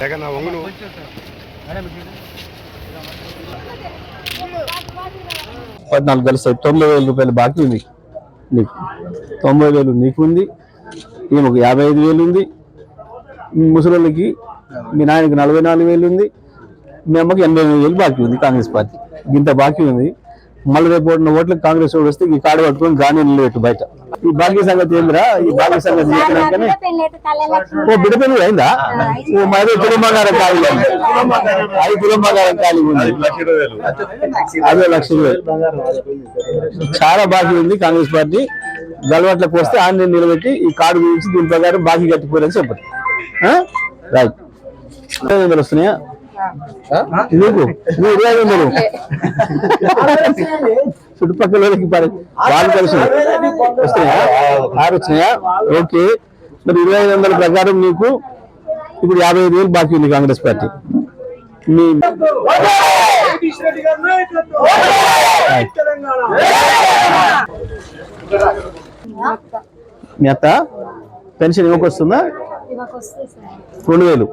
జగన్ వంగును పద్నాలుగు కలిసి తొంభై వేల రూపాయలు బాకీ ఉంది నీకు. తొంభై వేలు నీకు ఉంది ఈమెకు యాభై ఐదు వేలు ఉంది ముసలికి మీ నాయనకి నలభై నాలుగు వేలు ఉంది మీ అమ్మకి ఎనభై వేలు బాకీ ఉంది కాంగ్రెస్ పార్టీ. ఇంత బాకీ ఉంది మళ్ళీ రేపు ఓడిన ఓట్లకు కాంగ్రెస్ ఓడి వస్తే ఈ కాడ పట్టుకొని గానీ నిలబెట్టు బయట. ఈ భాగ్య సంగతి ఏందిరా? ఈ భాగ్య సంగతి చెప్పినాకనే ఓ బిడ్డ పెళ్ళి అయిందా? ఓ మరి కుటుంబంగారం ఖాళీ ఉంది. ఐదు కుటుంబంగారం ఖాళీ ఉంది. అదే లక్ష వేలు. చాలా బాకీ ఉంది కాంగ్రెస్ పార్టీ. గలవాట్లకు వస్తే ఆన్లైన్ నిలబెట్టి ఈ కార్డు గురించి దీని ప్రకారం బాకీ కట్టిపోరని చెప్పదు రైట్ వస్తున్నాయా? నీకు నువ్వు ఇరవై ఐదు వందలు చుట్టుపక్కల వాళ్ళకి వాళ్ళు కలిసి వస్తున్నాయా? ఆరు వచ్చినాయా? ఓకే. మరి ఇరవై ఐదు వందల ప్రకారం నీకు ఇప్పుడు యాభై ఐదు వేలు బాకీ ఉంది కాంగ్రెస్ పార్టీ. మీ మీ అత్త? పెన్షన్ ఇవ్వకు వస్తుందా? రెండు వేలు.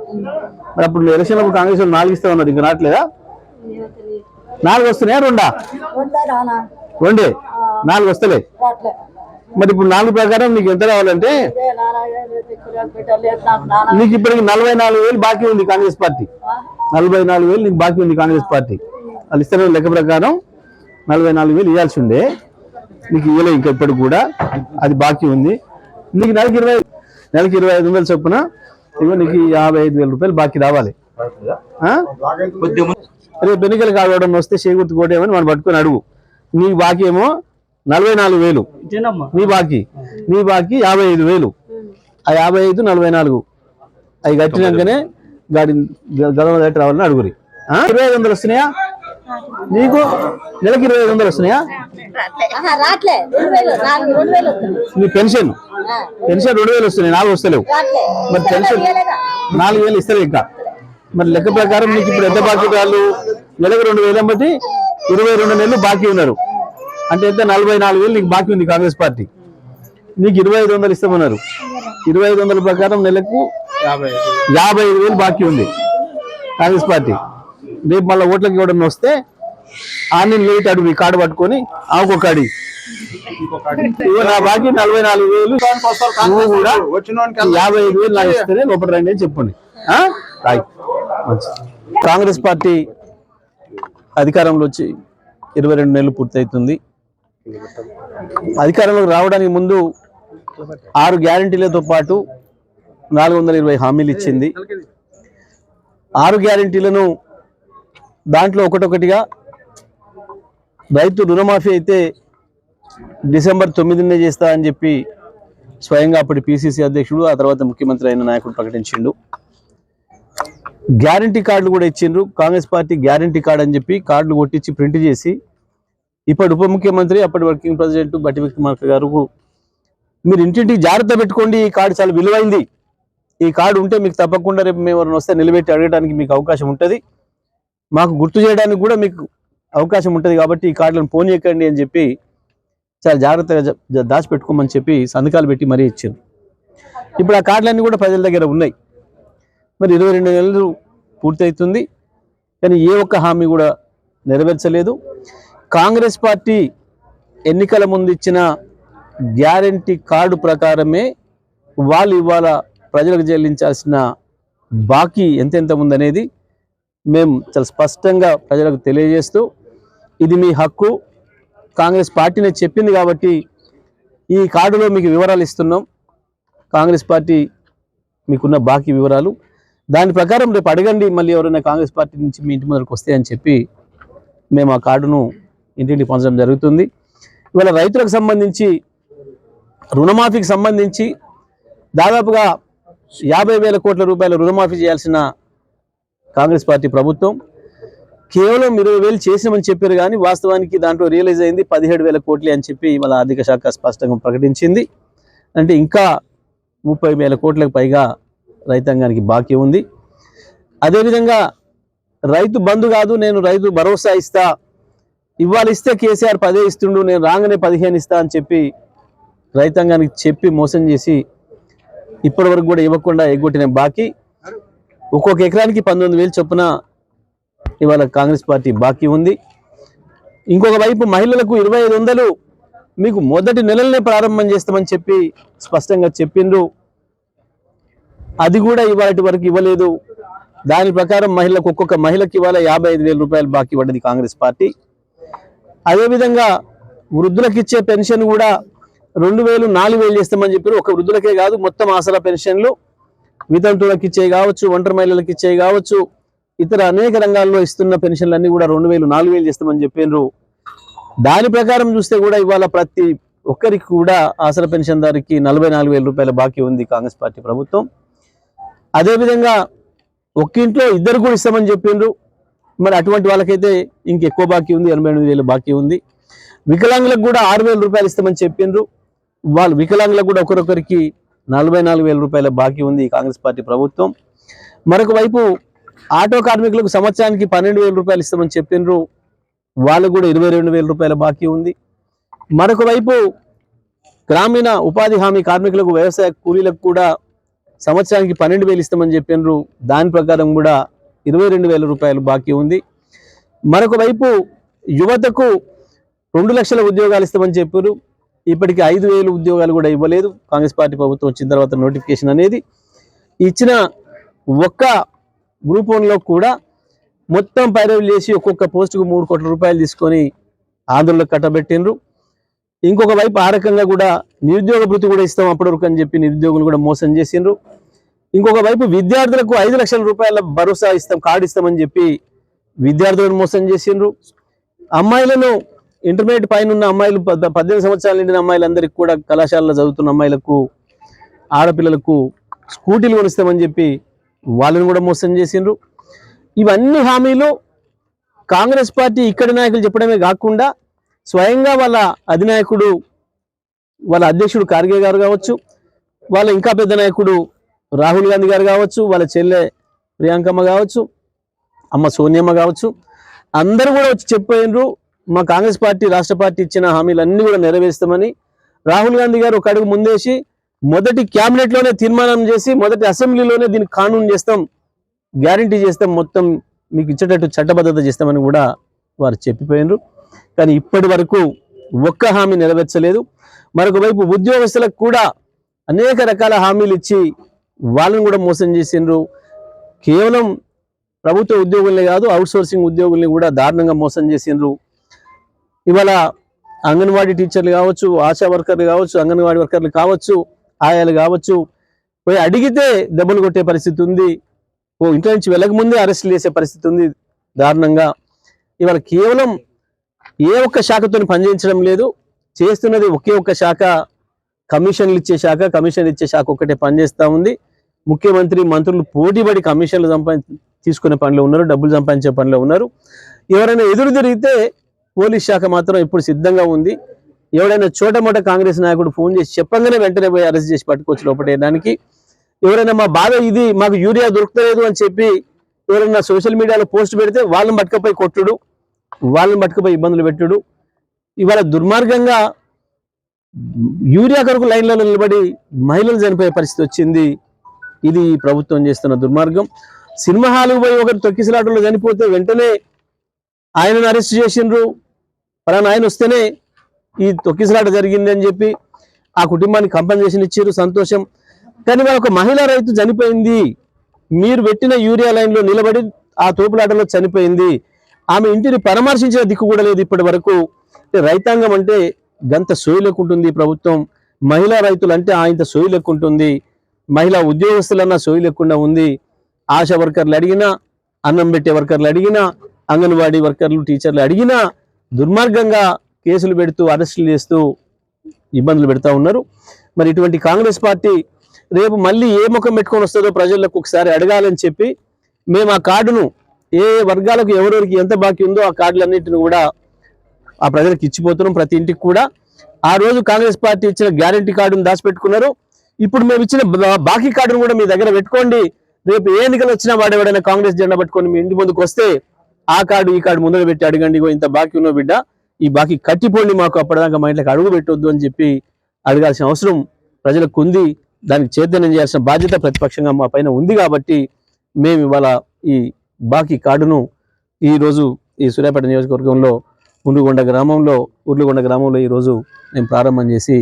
మరి అప్పుడు ఎలక్షన్ అప్పుడు కాంగ్రెస్ వాళ్ళు నాలుగు ఇస్తా ఉన్నారు ఇంకా రావట్లేదా? నాలుగు వస్తున్నాయా రెండా? రెండే నాలుగు వస్తలే. మరి ఇప్పుడు నాలుగు ప్రకారం నీకు ఎంత రావాలంటే? నీకు ఇప్పటికి నలభై నాలుగు వేలు బాకీ ఉంది కాంగ్రెస్ పార్టీ. నలభై నాలుగు వేలు నీకు బాకీ ఉంది కాంగ్రెస్ పార్టీ. వాళ్ళు ఇస్తున్న లెక్క ప్రకారం నలభై నాలుగు వేలు ఇవ్వాల్సి ఉండే. నీకు ఇవ్వలే ఇంకా ఇప్పటికి కూడా. అది బాకీ ఉంది. నీకు నెలకి ఇరవై నెలకి ఇరవై ఐదు వందలు చొప్పున ఇగో నీకు యాభై ఐదు వేల రూపాయలు బాకీ రావాలి. ఆ? రేపు ఎన్నికలు కావడం వస్తే చేకూర్తి కోటేమని మనం పట్టుకొని అడుగు. నీ బాకీ ఏమో నలభై నాలుగు వేలు. నీ బాకీ. నీ బాకీ యాభై ఐదు వేలు. ఆ యాభై ఐదు నలభై నాలుగు. అవి కట్టినాకనే గాడి గదవ రావాలని అడుగురి. ఆ? ఇరవై ఐదు వందలు వస్తున్నాయా? నీకు నెలకి ఇరవై ఐదు వందలు వస్తున్నాయా? నీ పెన్షన్? పెన్షన్ రెండు వేలు వస్తున్నాయి నాలుగు వస్తలేవు. మరి పెన్షన్ నాలుగు వేలు ఇస్తారు ఇంకా. మరి లెక్క ప్రకారం నీకు ఇప్పుడు ఎంత బాకీ వాళ్ళు నెలకు రెండు వేలు బట్టి ఇరవై రెండు నెలలు బాకీ ఉన్నారు. అంటే ఎంత? నలభై నాలుగు వేలు నీకు బాకీ ఉంది కాంగ్రెస్ పార్టీ. నీకు ఇరవై ఐదు వందలు ఇస్తామన్నారు. ఇరవై ఐదు వందల ప్రకారం నెలకు యాభై ఐదు వేలు బాకీ ఉంది కాంగ్రెస్ పార్టీ. రేపు మళ్ళీ ఓట్లకి ఇవ్వడం వస్తే ఆన్లైన్ లేట్ అడుగు ఈ కార్డు పట్టుకొని ఆవుకొకడి అడి నా బాకీ నలభై నాలుగు వేలు. నువ్వు కూడా యాభై ఐదు వేలు నాకు ఇస్తేనే లోపల రండి అని చెప్పండి. రాయ్ కాంగ్రెస్ పార్టీ అధికారంలో వచ్చి ఇరవై రెండు నెలలు పూర్తవుతుంది అధికారంలోకి రావడానికి ముందు ఆరు గ్యారంటీలతో పాటు నాలుగు వందల ఇరవై హామీలు ఇచ్చింది. ఆరు గ్యారంటీలను దాంట్లో ఒకటొకటిగా రైతు రుణమాఫీ అయితే డిసెంబర్ తొమ్మిదినే చేస్తా అని చెప్పి స్వయంగా అప్పటి పిసిసి అధ్యక్షుడు ఆ తర్వాత ముఖ్యమంత్రి అయిన నాయకుడు ప్రకటించిండు. గ్యారంటీ కార్డులు కూడా ఇచ్చిండ్రు. కాంగ్రెస్ పార్టీ గ్యారంటీ కార్డు అని చెప్పి కార్డులు కొట్టించి ప్రింట్ చేసి ఇప్పటి ఉప ముఖ్యమంత్రి అప్పటి వర్కింగ్ ప్రెసిడెంట్ బట్టి విక్రమార్క గారు మీరు ఇంటింటికి జాగ్రత్త పెట్టుకోండి ఈ కార్డు చాలా విలువైంది. ఈ కార్డు ఉంటే మీకు తప్పకుండా రేపు మేము వస్తే నిలబెట్టి అడగడానికి మీకు అవకాశం ఉంటుంది. మాకు గుర్తు చేయడానికి కూడా మీకు అవకాశం ఉంటుంది కాబట్టి ఈ కార్డులను పోనీయకండి అని చెప్పి చాలా జాగ్రత్తగా దాచిపెట్టుకోమని చెప్పి సంతకాలు పెట్టి మరీ ఇచ్చారు. ఇప్పుడు ఆ కార్డులన్నీ కూడా ప్రజల దగ్గర ఉన్నాయి. మరి ఇరవై రెండు నెలలు పూర్తవుతుంది కానీ ఏ ఒక్క హామీ కూడా నెరవేర్చలేదు. కాంగ్రెస్ పార్టీ ఎన్నికల ముందు ఇచ్చిన గ్యారంటీ కార్డు ప్రకారమే వాళ్ళు ఇవాళ ప్రజలకు చెల్లించాల్సిన బాకీ ఎంతెంత ఉందనేది మేము చాలా స్పష్టంగా ప్రజలకు తెలియజేస్తూ ఇది మీ హక్కు. కాంగ్రెస్ పార్టీనే చెప్పింది కాబట్టి ఈ కార్డులో మీకు వివరాలు ఇస్తున్నాం. కాంగ్రెస్ పార్టీ మీకున్న బాకీ వివరాలు. దాని ప్రకారం రేపు అడగండి మళ్ళీ ఎవరైనా కాంగ్రెస్ పార్టీ నుంచి మీ ఇంటి ముందరకు వస్తే అని చెప్పి మేము ఆ కార్డును ఇంటింటికి పంచడం జరుగుతుంది. ఇవాళ రైతులకు సంబంధించి రుణమాఫీకి సంబంధించి దాదాపుగా యాభై వేల కోట్ల రూపాయల రుణమాఫీ చేయాల్సిన కాంగ్రెస్ పార్టీ ప్రభుత్వం. కేవలం ఇరవై వేలు చేసామని చెప్పారు కానీ వాస్తవానికి దాంట్లో రియలైజ్ అయింది పదిహేడు వేల కోట్లే అని చెప్పి వాళ్ళ ఆర్థిక శాఖ స్పష్టంగా ప్రకటించింది. అంటే ఇంకా ముప్పై వేల కోట్లకు పైగా రైతాంగానికి బాకీ ఉంది. అదేవిధంగా రైతు బంధు కాదు నేను రైతు భరోసా ఇస్తా ఇవాళ ఇస్తే కేసీఆర్ పదే ఇస్తుండు నేను రాగానే పదిహేను ఇస్తా అని చెప్పి రైతాంగానికి చెప్పి మోసం చేసి ఇప్పటివరకు కూడా ఇవ్వకుండా ఎగ్గొట్టిన బాకీ. ఒక్కొక్క ఎకరానికి పంతొమ్మిది వేలు చొప్పున ఇవాళ కాంగ్రెస్ పార్టీ బాకీ ఉంది. ఇంకొక వైపు మహిళలకు ఇరవై ఐదు వందలు మీకు మొదటి నెలలనే ప్రారంభం చేస్తామని చెప్పి స్పష్టంగా చెప్పిండ్రు. అది కూడా ఇవాటి వరకు ఇవ్వలేదు. దాని ప్రకారం మహిళలకు ఒక్కొక్క మహిళకి ఇవాళ యాభై ఐదు వేల రూపాయలు బాకీ పడ్డది కాంగ్రెస్ పార్టీ. అదేవిధంగా వృద్ధులకు ఇచ్చే పెన్షన్ కూడా రెండు వేలు నాలుగు వేలు చేస్తామని చెప్పారు ఒక వృద్ధులకే కాదు మొత్తం ఆసరా పెన్షన్లు. వితంతులకు ఇచ్చే కావచ్చు ఒంటరి మహిళలకు ఇచ్చే కావచ్చు ఇతర అనేక రంగాల్లో ఇస్తున్న పెన్షన్లన్నీ కూడా రెండు వేలు నాలుగు వేలు చేస్తామని చెప్పారు దాని ప్రకారం చూస్తే కూడా ఇవాళ ప్రతి ఒక్కరికి కూడా ఆసరా పెన్షన్దారికి నలభై నాలుగు వేల రూపాయల బాకీ ఉంది కాంగ్రెస్ పార్టీ ప్రభుత్వం. అదేవిధంగా ఒక్క ఇంట్లో ఇద్దరు కూడా ఇస్తామని చెప్పిండ్రు మరి అటువంటి వాళ్ళకైతే ఇంకెక్కువ బాకీ ఉంది ఎనభై ఎనిమిది వేలు బాకీ ఉంది. వికలాంగులకు కూడా ఆరు వేల రూపాయలు ఇస్తామని చెప్పిండ్రు వాళ్ళు వికలాంగులకు కూడా ఒకరొకరికి నలభై నాలుగు వేల రూపాయల బాకీ ఉంది కాంగ్రెస్ పార్టీ ప్రభుత్వం. మరొక వైపు ఆటో కార్మికులకు సంవత్సరానికి పన్నెండు వేల రూపాయలు ఇస్తామని చెప్పిండ్రు వాళ్ళకు కూడా ఇరవై రెండు వేల రూపాయల బాకీ ఉంది. మరొక వైపు గ్రామీణ ఉపాధి హామీ కార్మికులకు వ్యవసాయ కూలీలకు కూడా సంవత్సరానికి పన్నెండు వేలు ఇస్తామని చెప్పిండ్రు దాని ప్రకారం కూడా ఇరవై రెండు వేల రూపాయలు బాకీ ఉంది. మరొక వైపు యువతకు రెండు లక్షల ఉద్యోగాలు ఇస్తామని చెప్పారు ఇప్పటికి ఐదు వేలు ఉద్యోగాలు కూడా ఇవ్వలేదు. కాంగ్రెస్ పార్టీ ప్రభుత్వం వచ్చిన తర్వాత నోటిఫికేషన్ అనేది ఇచ్చిన ఒక్క గ్రూప్ వన్లో కూడా మొత్తం పైరవి చేసి ఒక్కొక్క పోస్టుకు మూడు కోట్ల రూపాయలు తీసుకొని ఆంధ్రలో కట్టబెట్టిండ్రు. ఇంకొక వైపు ఆ రకంగా కూడా నిరుద్యోగ భృతి కూడా ఇస్తాం అప్పటివరకు అని చెప్పి నిరుద్యోగులు కూడా మోసం చేసిండ్రు. ఇంకొక వైపు విద్యార్థులకు ఐదు లక్షల రూపాయల భరోసా ఇస్తాం కార్డు ఇస్తామని చెప్పి విద్యార్థులను మోసం చేసిండ్రు. అమ్మాయిలను ఇంటర్మీడియట్ పైన ఉన్న అమ్మాయిలు పద్దెనిమిది సంవత్సరాలు నిండిన అమ్మాయిలందరికీ కూడా కళాశాలలో చదువుతున్న అమ్మాయిలకు ఆడపిల్లలకు స్కూటీలు కొనిస్తామని చెప్పి వాళ్ళని కూడా మోసం చేసిండ్రు. ఇవన్నీ హామీలు కాంగ్రెస్ పార్టీ ఇక్కడి నాయకులు చెప్పడమే కాకుండా స్వయంగా వాళ్ళ అధినాయకుడు వాళ్ళ అధ్యక్షుడు ఖార్గే గారు కావచ్చు వాళ్ళ ఇంకా పెద్ద నాయకుడు రాహుల్ గాంధీ గారు కావచ్చు వాళ్ళ చెల్లె ప్రియాంకమ్మ కావచ్చు అమ్మ సోనియమ్మ కావచ్చు అందరూ కూడా వచ్చి చెప్పిపోయినరు మా కాంగ్రెస్ పార్టీ రాష్ట్ర పార్టీ ఇచ్చిన హామీలన్నీ కూడా నెరవేరుస్తామని రాహుల్ గాంధీ గారు ఒక అడుగు ముందేసి మొదటి క్యాబినెట్లోనే తీర్మానం చేసి మొదటి అసెంబ్లీలోనే దీన్ని కానూన్ చేస్తాం గ్యారంటీ చేస్తాం మొత్తం మీకు ఇచ్చేటట్టు చట్టబద్ధత చేస్తామని కూడా వారు చెప్పిపోయినారు. కానీ ఇప్పటి వరకు ఒక్క హామీ నెరవేర్చలేదు. మరొక వైపు ఉద్యోగస్తులకు కూడా అనేక రకాల హామీలు ఇచ్చి వాళ్ళని కూడా మోసం చేసిండ్రు. కేవలం ప్రభుత్వ ఉద్యోగుల్ని కాదు అవుట్సోర్సింగ్ ఉద్యోగుల్ని కూడా దారుణంగా మోసం చేసిండ్రు. ఇవాళ అంగన్వాడీ టీచర్లు కావచ్చు ఆశా వర్కర్లు కావచ్చు అంగన్వాడీ వర్కర్లు కావచ్చు ఆయాలు కావచ్చు పోయి అడిగితే దెబ్బలు కొట్టే పరిస్థితి ఉంది. ఓ ఇంట్లో నుంచి వెళ్ళకముందే అరెస్టులు చేసే పరిస్థితి ఉంది దారుణంగా. ఇవాళ కేవలం ఏ ఒక్క శాఖతో పనిచేయించడం లేదు. చేస్తున్నది ఒకే ఒక్క శాఖ కమిషన్లు ఇచ్చే శాఖ కమిషన్లు ఇచ్చే శాఖ ఒక్కటే పనిచేస్తూ ఉంది. ముఖ్యమంత్రి మంత్రులు పోటీపడి కమిషన్లు సంపా తీసుకునే పనిలో ఉన్నారు డబ్బులు సంపాదించే పనిలో ఉన్నారు. ఎవరైనా ఎదురు తిరిగితే పోలీస్ శాఖ మాత్రం ఇప్పుడు సిద్ధంగా ఉంది. ఎవరైనా చోటమోట కాంగ్రెస్ నాయకుడు ఫోన్ చేసి చెప్పంగానే వెంటనే పోయి అరెస్ట్ చేసి పట్టుకోవచ్చు లోపటేయడానికి ఎవరైనా మా బాధ ఇది మాకు యూరియా దొరుకుతలేదు అని చెప్పి ఎవరైనా సోషల్ మీడియాలో పోస్ట్ పెడితే వాళ్ళని పట్టుకపోయి కొట్టుడు వాళ్ళని పట్టుకుపోయి ఇబ్బందులు పెట్టుడు. ఇవాళ దుర్మార్గంగా యూరియా కొరకు లైన్లలో నిలబడి మహిళలు చనిపోయే పరిస్థితి వచ్చింది. ఇది ప్రభుత్వం చేస్తున్న దుర్మార్గం. సినిమా హాల్కి పోయి ఒకరు తొక్కిసలాటలో చనిపోతే వెంటనే ఆయనను అరెస్ట్ చేసిండ్రు. పలానా ఆయన వస్తేనే ఈ తొక్కిసలాట జరిగింది అని చెప్పి ఆ కుటుంబానికి కంపెన్సేషన్ ఇచ్చారు సంతోషం. కానీ వాళ్ళ ఒక మహిళా రైతు చనిపోయింది. మీరు పెట్టిన యూరియా లైన్లో నిలబడి ఆ తోపులాటలో చనిపోయింది. ఆమె ఇంటిని పరామర్శించిన దిక్కు కూడా లేదు ఇప్పటి వరకు. రైతాంగం అంటే గంత సోయిలెక్కుంటుంది ప్రభుత్వం. మహిళా రైతులు అంటే ఆయంత సోయిలెక్కుంటుంది. మహిళా ఉద్యోగస్తులన్నా సోయి లేకుండా ఉంది. ఆశా వర్కర్లు అడిగినా అన్నం పెట్టే వర్కర్లు అడిగినా అంగన్వాడీ వర్కర్లు టీచర్లు అడిగినా దుర్మార్గంగా కేసులు పెడుతూ అరెస్టులు చేస్తూ ఇబ్బందులు పెడతా ఉన్నారు. మరి ఇటువంటి కాంగ్రెస్ పార్టీ రేపు మళ్ళీ ఏ ముఖం పెట్టుకొని వస్తుందో ప్రజలకు ఒకసారి అడగాలని చెప్పి మేము ఆ కార్డును ఏ వర్గాలకు ఎవరెవరికి ఎంత బాకీ ఉందో ఆ కార్డులన్నింటిని కూడా ఆ ప్రజలకు ఇచ్చిపోతున్నాం ప్రతి ఇంటికి కూడా. ఆ రోజు కాంగ్రెస్ పార్టీ ఇచ్చిన గ్యారంటీ కార్డును దాచిపెట్టుకున్నారు. ఇప్పుడు మేము ఇచ్చిన బాకీ కార్డును కూడా మీ దగ్గర పెట్టుకోండి. రేపు ఏ ఎన్నికలు వచ్చినా వాడు ఎవడైనా కాంగ్రెస్ జెండా పట్టుకొని మీ ఇంటి ముందుకు వస్తే ఆ కార్డు ఈ కార్డు ముందర పెట్టి అడగండి ఇగో ఇంత బాకీ ఉన్నో బిడ్డ ఈ బాకీ కట్టిపోండి మాకు అప్పటిదాకా మా ఇంట్లోకి అడుగు పెట్టొద్దు అని చెప్పి అడగాల్సిన అవసరం ప్రజలకు ఉంది. దానికి చైతన్యం చేయాల్సిన బాధ్యత ప్రతిపక్షంగా మా పైన ఉంది కాబట్టి మేము ఇవాళ ఈ బాకీ కార్డును ఈరోజు ఈ సూర్యాపేట నియోజకవర్గంలో ఉండుగొండ గ్రామంలో ఉర్లుగొండ గ్రామంలో ఈరోజు మేము ప్రారంభం చేసి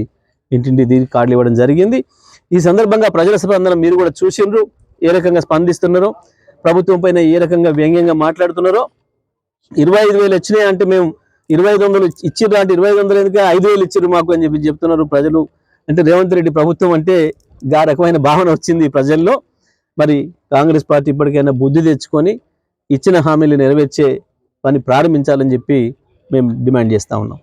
ఇంటింటి దీనికి కార్డులు ఇవ్వడం జరిగింది. ఈ సందర్భంగా ప్రజల స్పందన మీరు కూడా చూసిండ్రు. ఏ రకంగా స్పందిస్తున్నారో ప్రభుత్వం పైన ఏ రకంగా వ్యంగ్యంగా మాట్లాడుతున్నారో ఇరవై ఐదు వేలు వచ్చినాయి అంటే మేము ఇరవై ఐదు వందలు ఇచ్చిర్రు అంటే ఇరవై ఐదు వందలు ఎందుకు ఐదు వేలు ఇచ్చిర్రు మాకు అని చెప్పి చెప్తున్నారు ప్రజలు. అంటే రేవంత్ రెడ్డి ప్రభుత్వం అంటే గా రకమైన భావన వచ్చింది ప్రజల్లో. మరి కాంగ్రెస్ పార్టీ ఇప్పటికైనా బుద్ధి తెచ్చుకొని ఇచ్చిన హామీలు నెరవేర్చే పని ప్రారంభించాలని చెప్పి మేము డిమాండ్ చేస్తా ఉన్నాం.